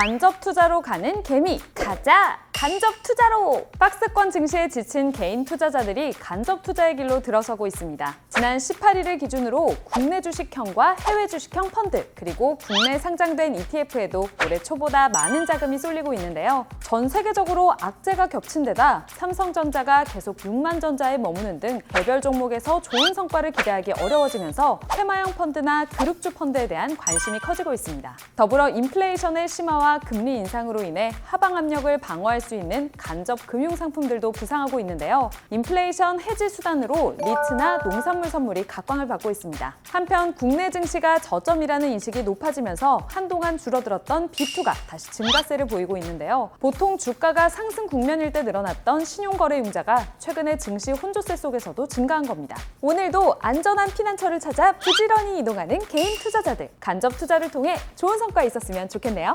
간접 투자로 가는 개미 가자 간접 투자로 박스권 증시에 지친 개인 투자자들이 간접 투자의 길로 들어서고 있습니다. 지난 18일을 기준으로 국내 주식형과 해외 주식형 펀드 그리고 국내 상장된 ETF에도 올해 초보다 많은 자금이 쏠리고 있는데요. 전 세계적으로 악재가 겹친 데다 삼성전자가 계속 6만 전자에 머무는 등 개별 종목에서 좋은 성과를 기대하기 어려워지면서 테마형 펀드나 그룹주 펀드에 대한 관심이 커지고 있습니다. 더불어 인플레이션의 심화와 금리 인상으로 인해 하방 압력을 방어할 수 있는 간접 금융 상품들도 부상하고 있는데요. 인플레이션 해지 수단으로 리츠나 농산물 선물이 각광을 받고 있습니다. 한편 국내 증시가 저점이라는 인식이 높아지면서 한동안 줄어들었던 B2가 다시 증가세를 보이고 있는데요. 보통 주가가 상승 국면일 때 늘어났던 신용거래 융자가 최근에 증시 혼조세 속에서도 증가한 겁니다. 오늘도 안전한 피난처를 찾아 부지런히 이동하는 개인 투자자들 간접 투자를 통해 좋은 성과 있었으면 좋겠네요.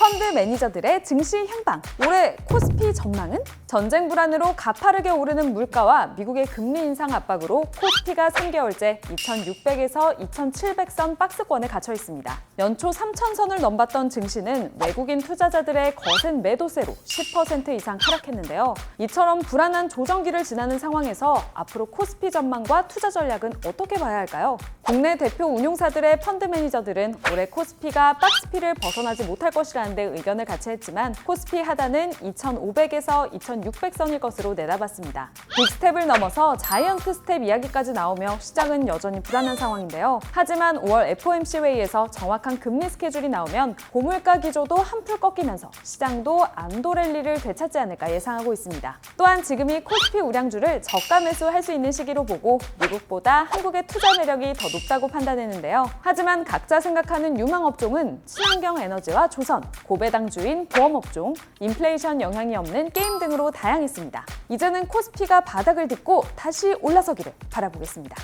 펀드 매니저들의 증시 향방. 올해 코스피 전망은? 전쟁 불안으로 가파르게 오르는 물가와 미국의 금리 인상 압박으로 코스피가 3개월째 2,600에서 2,700선 박스권에 갇혀 있습니다. 연초 3,000선을 넘봤던 증시는 외국인 투자자들의 거센 매도세로 10% 이상 하락했는데요. 이처럼 불안한 조정기를 지나는 상황에서 앞으로 코스피 전망과 투자 전략은 어떻게 봐야 할까요? 국내 대표 운용사들의 펀드 매니저들은 올해 코스피가 박스피를 벗어나지 못할 것이라는 데 의견을 같이 했지만 코스피 하단은 2,500에서 2,600선일 것으로 내다봤습니다. 빅스텝을 넘어서 자이언트 스텝 이야기까지 나오며 시장은 여전히 불안한 상황인데요. 하지만 5월 FOMC 회의에서 정확한 금리 스케줄이 나오면 고물가 기조도 한풀 꺾이면서 시장도 안도 랠리를 되찾지 않을까 예상하고 있습니다. 또한 지금이 코스피 우량주를 저가 매수할 수 있는 시기로 보고 미국보다 한국의 투자 매력이 더 높다고 판단했는데요. 하지만 각자 생각하는 유망 업종은 친환경 에너지와 조선, 고배당 주인 보험업종, 인플레이션 영향이 없는 게임 등으로 다양했습니다. 이제는 코스피가 바닥을 딛고 다시 올라서기를 바라보겠습니다.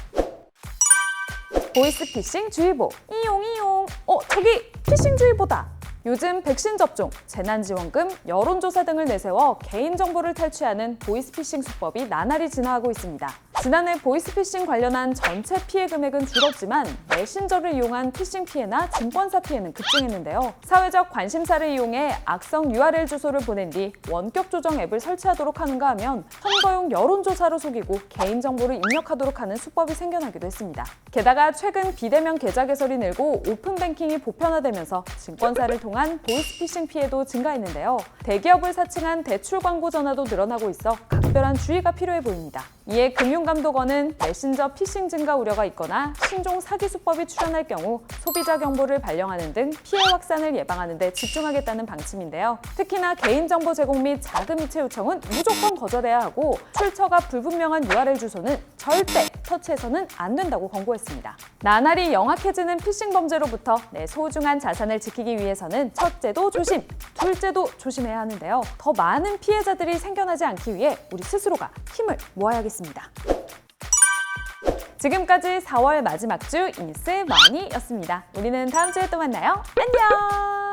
보이스피싱 주의보 이용 이용 어 저기 피싱 주의보다 요즘 백신 접종, 재난지원금, 여론조사 등을 내세워 개인정보를 탈취하는 보이스피싱 수법이 나날이 진화하고 있습니다. 지난해 보이스피싱 관련한 전체 피해 금액은 줄었지만 메신저를 이용한 피싱 피해나 증권사 피해는 급증했는데요. 사회적 관심사를 이용해 악성 URL 주소를 보낸 뒤 원격 조정 앱을 설치하도록 하는가 하면 선거용 여론조사로 속이고 개인정보를 입력하도록 하는 수법이 생겨나기도 했습니다. 게다가 최근 비대면 계좌 개설이 늘고 오픈뱅킹이 보편화되면서 증권사를 통한 보이스피싱 피해도 증가했는데요. 대기업을 사칭한 대출 광고 전화도 늘어나고 있어 각별한 주의가 필요해 보입니다. 이에 금융감독원은 메신저 피싱 증가 우려가 있거나 신종 사기 수법이 출현할 경우 소비자 경보를 발령하는 등 피해 확산을 예방하는 데 집중하겠다는 방침인데요. 특히나 개인정보 제공 및 자금 이체 요청은 무조건 거절해야 하고 출처가 불분명한 URL 주소는 절대 터치해서는 안 된다고 권고했습니다. 나날이 영악해지는 피싱 범죄로부터 내 소중한 자산을 지키기 위해서는 첫째도 조심, 둘째도 조심해야 하는데요. 더 많은 피해자들이 생겨나지 않기 위해 우리 스스로가 힘을 모아야겠습니다. 지금까지 4월 마지막 주 인스 머니였습니다. 우리는 다음 주에 또 만나요. 안녕!